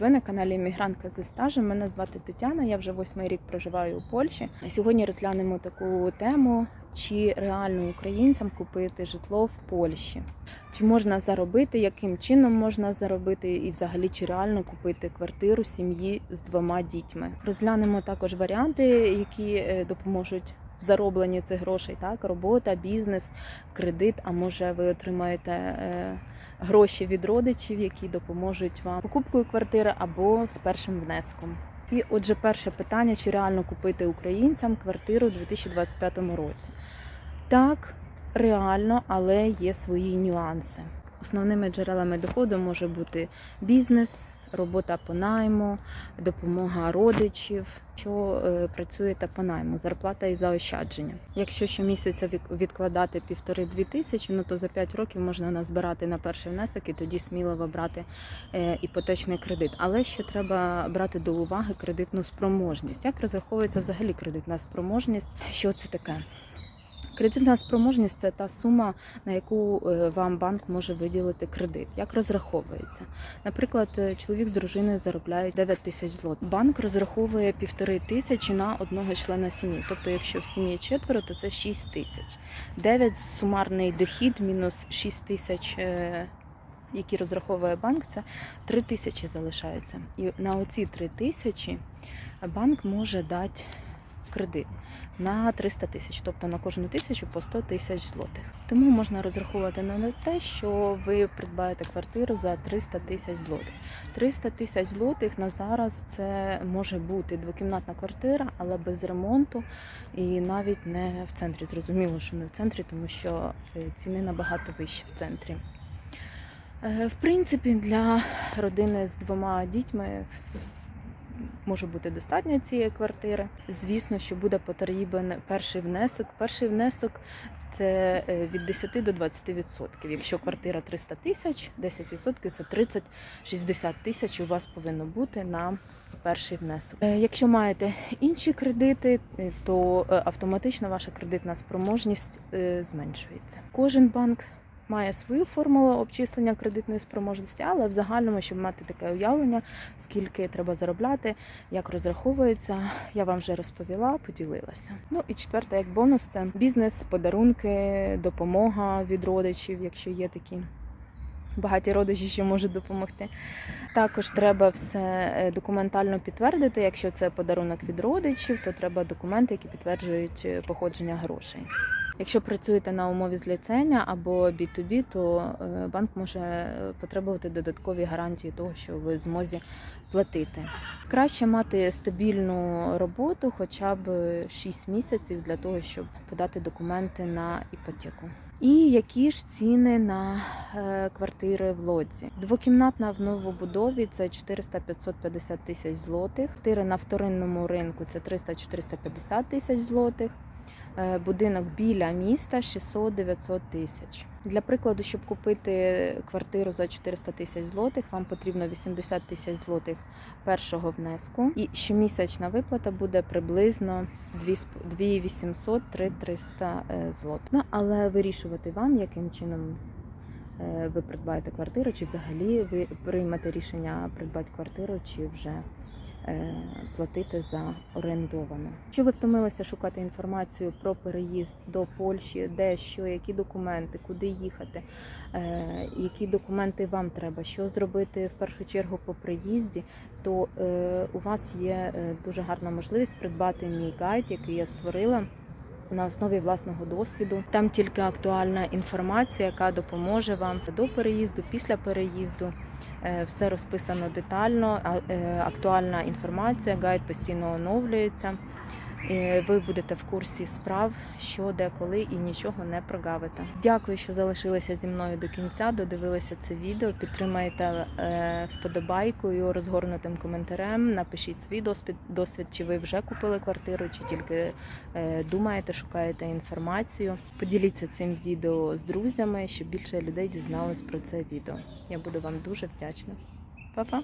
Ви на каналі Іммігрантка зі стажем. Мене звати Тетяна. Я вже восьмий рік проживаю у Польщі. Сьогодні розглянемо таку тему: чи реально українцям купити житло в Польщі? Чи можна заробити, яким чином можна заробити, і взагалі чи реально купити квартиру сім'ї з двома дітьми? Розглянемо також варіанти, які е, допоможуть в заробленні цих грошей. Так, робота, бізнес, кредит. А може ви отримаєте. Гроші від родичів, які допоможуть вам покупкою квартири або з першим внеском. І отже, перше питання: чи реально купити українцям квартиру у 2025 році? Так, реально, але є свої нюанси. Основними джерелами доходу може бути бізнес, робота по найму, допомога родичів, що е, працюєте по найму, зарплата і заощадження. Якщо щомісяця відкладати півтори-дві тисячі, ну то за 5 років можна назбирати на перший внесок і тоді сміливо брати е, іпотечний кредит. Але ще треба брати до уваги кредитну спроможність. Як розраховується взагалі кредитна спроможність? Що це таке? Кредитна спроможність це та сума, на яку е, вам банк може виділити кредит. Як розраховується? Наприклад, е, чоловік з дружиною заробляють 9 тисяч злотих. Банк розраховує півтори тисячі на одного члена сім'ї. Тобто, якщо в сім'ї четверо, то це 6 тисяч. 9 сумарний дохід мінус 6 тисяч. е, Які розраховує банк, це 3 тисячі залишається. І на оці 3 тисячі банк може дати кредит на 300 тисяч, тобто на кожну тисячу по 100 тисяч злотих. Тому можна розраховувати на те, що ви придбаєте квартиру за 300 тисяч злотих. 300 тисяч злотих на зараз це може бути двокімнатна квартира, але без ремонту і навіть не в центрі. Зрозуміло, що не в центрі, тому що е, ціни набагато вищі в центрі. Е, В принципі, для родини з двома дітьми може бути достатньо цієї квартири. Звісно, що буде потрібен перший внесок. Перший внесок це е, від 10 до 20%. Якщо квартира 300 тисяч, 10% це 30-60 тисяч у вас повинно бути на перший внесок. Е, Якщо маєте інші кредити, е, то автоматично ваша кредитна спроможність зменшується. Кожен банк має свою формулу обчислення кредитної спроможності, але в загальному, щоб мати таке уявлення, скільки треба заробляти, як розраховується, я вам вже розповіла, поділилася. Ну і четверте, як бонус, це бізнес, подарунки, допомога від родичів, якщо є такі. Багаті родичі, що можуть допомогти. Також треба все е, документально підтвердити. Якщо це подарунок від родичів, то треба документи, які підтверджують е, походження грошей. Якщо працюєте на умові зліцення або B2B, то е, банк може е, потребувати додаткові гарантії того, що ви в змозі платити. Краще мати стабільну роботу, хоча б 6 місяців для того, щоб подати документи на іпотеку. І які ж ціни на е, квартири в Лодзі? Двокімнатна в новобудові це 400-550 тисяч злотих. Квартири на вторинному ринку це 300-450 тисяч злотих. Е, Будинок біля міста 600-900 тисяч. Для прикладу, щоб купити квартиру за 400 тисяч злотих, вам потрібно 80 тисяч злотих першого внеску. І щомісячна виплата буде приблизно 2800-3300 е, злотих. Ну, але вирішувати вам, яким чином е, ви придбаєте квартиру, чи взагалі ви приймете рішення придбати квартиру, чи вже платити за орендовану. Якщо ви втомилися шукати інформацію про переїзд до Польщі, де що, які документи, куди їхати, е, які документи вам треба, що зробити в першу чергу по приїзді, то е, у вас є е, дуже гарна можливість придбати мій гайд, який я створила. На основі власного досвіду там тільки актуальна інформація, яка допоможе вам до переїзду, після переїзду. Е, Все розписано детально, е, актуальна інформація, гайд постійно оновлюється. І Ви будете в курсі справ, що де, коли і нічого не прогавите. Дякую, що залишилися зі мною до кінця. Додивилися це відео. Підтримайте е, вподобайкою, розгорнутим коментарем. Напишіть свій досвід, досвід, чи ви вже купили квартиру, чи тільки е, думаєте, шукаєте інформацію. Поділіться цим відео з друзями, щоб більше людей дізнались про це відео. Я буду вам дуже вдячна. Па-па!